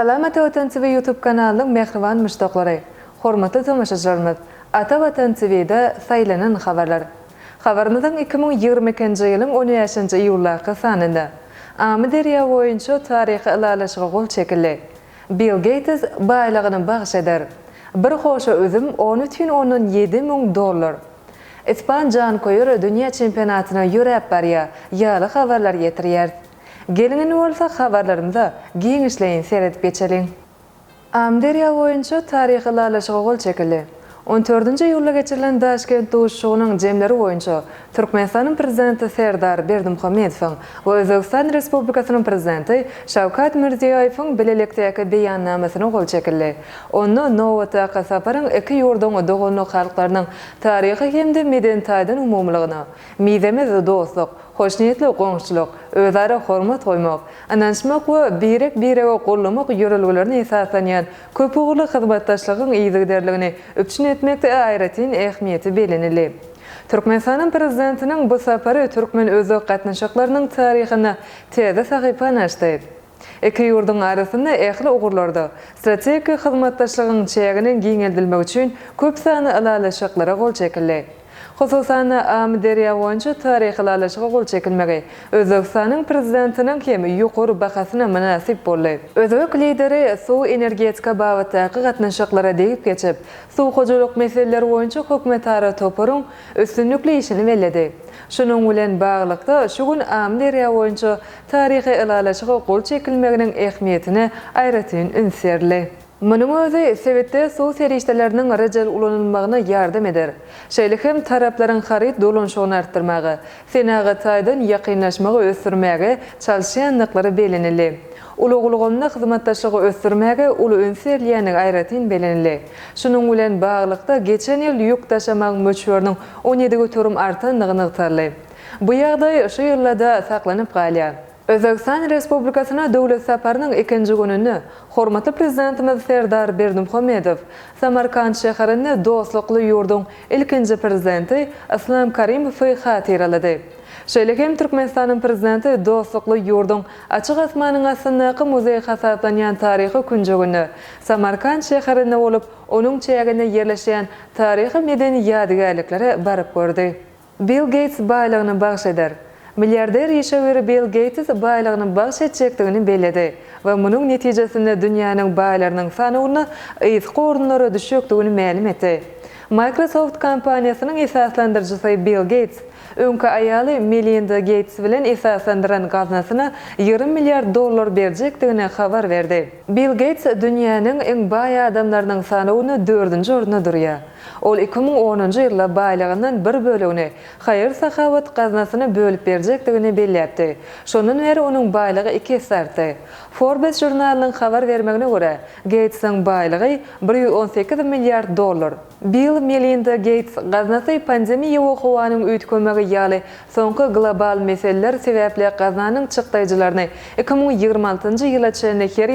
Salam Ata Vatan TV YouTube kanalının mehrivan müştokları. Hormatlı tamaşaçlarımız, Ata Vatan TV'de saylanan xabarlar. Xabarınızın 2022 yılın 10 yaşıncı yıllarqı sanında. Amı derya boyunca tarihi ilalaşıqı gol çekildi. Bill Gates baylağını bağış eder. Bir hoşa özüm 13.7 mün dolar. İspan Can Koyur dünya çempionatına yürəp bariya, yalı xabarlar yetiriyerdi. Келінен өлті қабарларымды кейіншілейін серет бетшелін. Амдерия ойыншы тарихылы алышығы қол чекілі. 14-ді үйілі кетчілін Дашкент тұшуының джемлері ойыншы Түркменстанның президенті Сердар Бердім Хамедфін өзіғістан республикасының президенті Шаукат Мүрдеяйфің білелікті әкі бейян намысының қол чекілі. Оны ноу тәқі сапарың үкі үрдіңі дұғының қалқларының тарихы кемді медентайдың ұмумылығына. Медемізі достық, хошниетли оқуңшылық, өзара хормат қоймақ, ананшымақ өө бейрек бейрегі қолымық юрылғыларын есі асаниян, көп ұғылы қызбатташлығын ейдігдерлігіне өпчін етмекті айратин әхмиеті белінілі. президентінің бұ сапары Түркмен өзі қатыншықларының тарихына тезі сағипан аштайды. Әкі юрдың арысында әқілі ұғырларды. Стратегия қызматташылығын чәгінің кейін әлділмі үшін көп саны ұлалы шықлары қол Қосылсаны әмдерия ойыншы тарихыл алышығы қол чекілмегей. Өзіксаның президентінің кем юқор бақасына мұнасип болды. Өзік лидері су энергетика бағыты әқі қатнышықлары дейіп кетіп, су қожылық меселер ойыншы қокметары топырың үстінікілі ішіні меледі. Шының өлен бағылықты шүгін әмдерия ойыншы тарихы ұлалышығы қол чекілмегінің әхметіні айратын үнсерлі. Мұның өзі советте су сериштелерінің режел уланылмағына ярдым едір. Шейліхім тарапларын харит долын шоғын арттырмағы, сенағы тайдың яқинлашмағы өсірмәгі Чалшиян аннықлары белінілі. Улуғылығымны қызматташығы өстірмәгі ұлы үнсерлияның айратын белінілі. Шының үлен бағылықта geçen ел юк ташамаң мөчуерінің 17 түрім артын нығынықтарлы. Бұяғдай шиырлада сақланып қалия. Өзбекстан Республикасына дәулет сапарының екінші күніні құрметті президентіміз Сердар Бердімхамедов Самарканд шәһәріне достықлы юрдың екінші президенті Ислам Каримов хат иреледі. Шәлекем Түркменстанның президенті достықлы юрдың ашық асманың астындағы музей хасапланған тарихы күнжігіні Самарканд шәһәріне олып, оның чегіне ерлешен тарихи мәдени ядыгәлекләре барып көрді. Билл Гейтс байлығын бағыш Milyarder Yeşavere Bill Gates baylarının baş etçektiğini belledi ve bunun neticesinde dünyanın baylarının sanuğuna ıyız kornları düşüktüğünü məlim etdi. Microsoft kampaniyasının esaslandırıcısı Bill Gates Өңкі аялы Мелинді Гейтс білін ИФА фәндірін 20 миллиард доллар берджек дегіне хабар верді. Билл Гейтс дүниенің ең бай адамларының 4 дөрдінші орны дұрия. Ол 2010 жылы байлығының бір бөлігіне қайыр сахават қазынасыны бөліп берджек дегіне белләпті. Шонын әрі оның байлығы екі сарты. Forbes журналының хабар вермегіне ғыра Гейтсің байлығы 118 миллиард доллар. Бил Мелинда Гейтс ғазнасы пандемия оқуаның өткөмегі ялы соңғы глобал мәселелер себеплі қазаның чықтайжыларыны 2026 жылы чәлі хер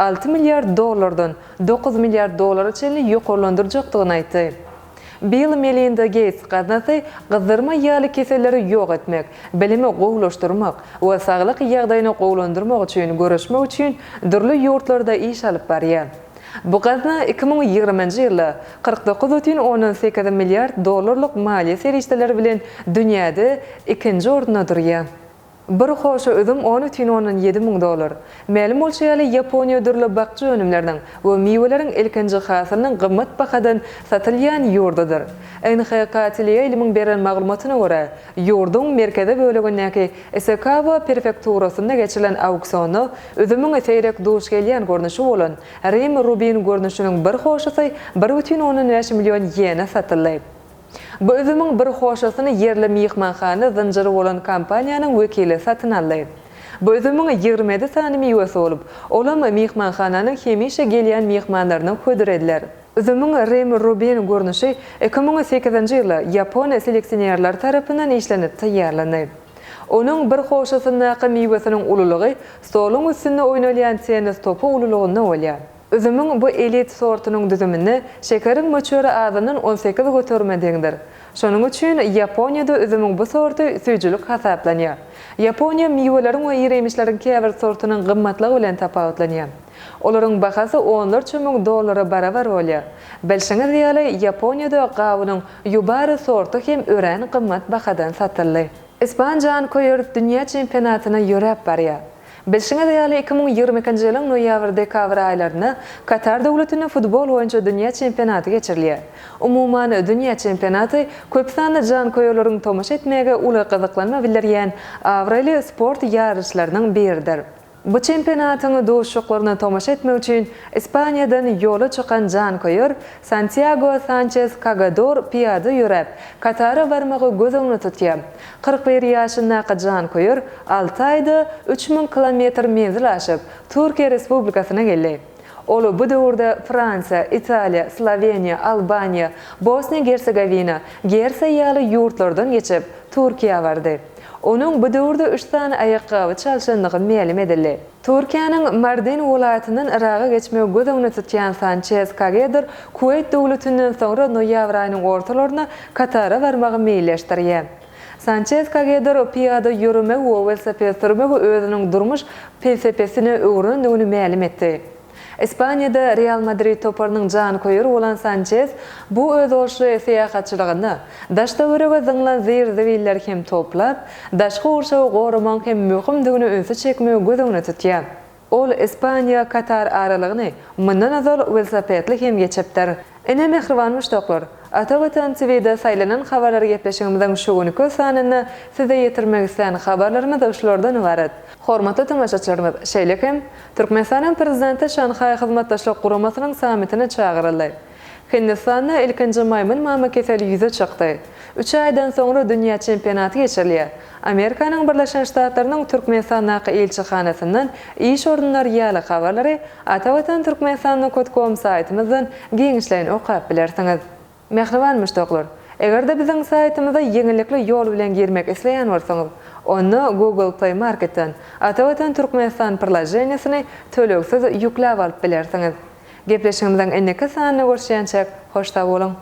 6 миллиард доллардан 9 миллиард доллар чәлі юқорландыр жоқтығын айтты. Бил Мелинда Гейтс qaznasi қызырма ялы кеселлері yo'q өтмек, білімі qovlashtirmoq va сағылық яғдайны qovlandirmoq uchun ko'rishma uchun durli yurtlarda ish Бұғазына 2020 жылы 49,18 миллиард долларлық мали серештілер білен дүниеді 2 орнына дұрыя. Бір hoşu доллар. 13.7 ming Япония дүрлі bo'lşaýaly Yaponiýa dürlebakçy önümlerden we miweleriň ilkinji hasylynyň gymmat bahadan satylýan ýurdudyr. NHKTLA ilmiň beren maglumatyna görä, ýurdun merkezi bölegindäki Isekawa prefekturasynda geçilen auksiony ең seýrek duş gelýän görnüşi bolan Rim Rubin көрнішінің Бөзімің бір қошысын ерлі мейхманханы зынжыр олын компанияның өкелі сатын алайды. Бөзімің 27 саны мейуес олып, олым мейхманхананың хемейші гелиян мейхманларының көдіреділер. Үзімің Рим Рубин көрніші 2008 жылы Япон селекционерлер тарапынан ешленіп тіярланы. Оның бір қошысын нақы мейуесінің ұлылығы, солың үсіні ойналиян сеніз топы ұлылығына Үзімің бұ элит сортының дүзіміні шекерін мөчөрі азының 18 көтермедеңдір. Шоның үшін Японияда үзімің бұ сорты сүйжілік қасапланыя. Япония миуэлерің ой еремішлерің кәвір сортының ғымматлығы өлен тапа өтланыя. Оларың бақасы 14,000 доллары бара бар өлі. Бәлшіңі зиялы Японияда қауының юбары сорты кем өрән ғыммат бақадан сатылы. Испанжан жаң көйір дүния чемпионатына юрап бария. Belşiňe diýeli 2022-nji ýylyň noýabr dekabr aýlaryna Katar döwletini futbol oýunçy dünýä çempionaty geçirilýär. Umumyň dünýä çempionaty köp sanly jan köýlörüň tomaşa etmäge uly gyzyklanma bilen awrelýe sport ýarışlarynyň biridir. Bu chempionatini dovushuqlarni tomosha etmoq uchun Ispaniyadan yo'li chiqqan jankoyir Santiago Sanchez Cagador piyoda yurib, Qatari barmog'i go'zalni tutgan. 41 yoshidagi jankoyir Altayda 3000 kilometr menzilashib, Turkiya Respublikasini keldi. Olu bu dövrdə Fransa, İtalya, Slovenya, Albanya, bosna Gersegovina, Gersiya yalı yurtlardan geçip Türkiye vardı. Onun bidurda ıştan ayaqqa ve çalşanlığı meyalim edildi. Turkiyanın Mardin ulaatının Irak'a geçmeyi gudunu tutkiyan Sanchez Kagedir, Kuwait dolutunun sonra Noyavrayının ortalarına Katara varmağı meyilleştiriyy. Sanchez Kagedir o piyada yürümə yorumeyi, yorumeyi, yorumeyi, yorumeyi, durmuş yorumeyi, yorumeyi, yorumeyi, yorumeyi, Испанияда Реал Мадрид топырның жан көйір Олан Санчес бұ өз ұлшы әсия қатшылығыны. зыңлы өрігі зыңлан кем топлап, дашқы ұршау кем мүхім дүгіні өнсі чекмі өгізіңі тұтия. Ол Испания-Катар аралығыны мұнын әзіл өлсапетлі кем кечіптір. Ene mehrivan müştaklar, Ata Vatan TV'de saylanan xabarlar gepleşigimizden şu günkü sanını size yetirmek isteyen xabarlarımız uşlardan ibaret. Hormatly tamaşaçylarymyz, şeýlekem Türkmenistanın prezidenti Şanhay Hyzmatdaşlyk Guramasının sammitine çağıryldy. Хиндистанда үлкінші маймын мамы кеселі үйзі шықты. 3 айдан соңыры дүния чемпионаты кешілі. Американың Бірлішін Штаттарының Түркмен елші қанысының еш орындар елі қабарлары Атаватан Түркмен санының көткуім сайтымыздың генішлейін оқап білерсіңіз. Мәқлыван мұштықлыр, әгір де біздің сайтымызда еңіліклі ел білен кермек істеген болсаңыз, оны Google Play Market'тан Атаватан Түркмен сан приложениесіне төлеуксіз жүктеп алып білерсіңіз кеплешіңіздің әнекі сананы көрсеншек қошта болың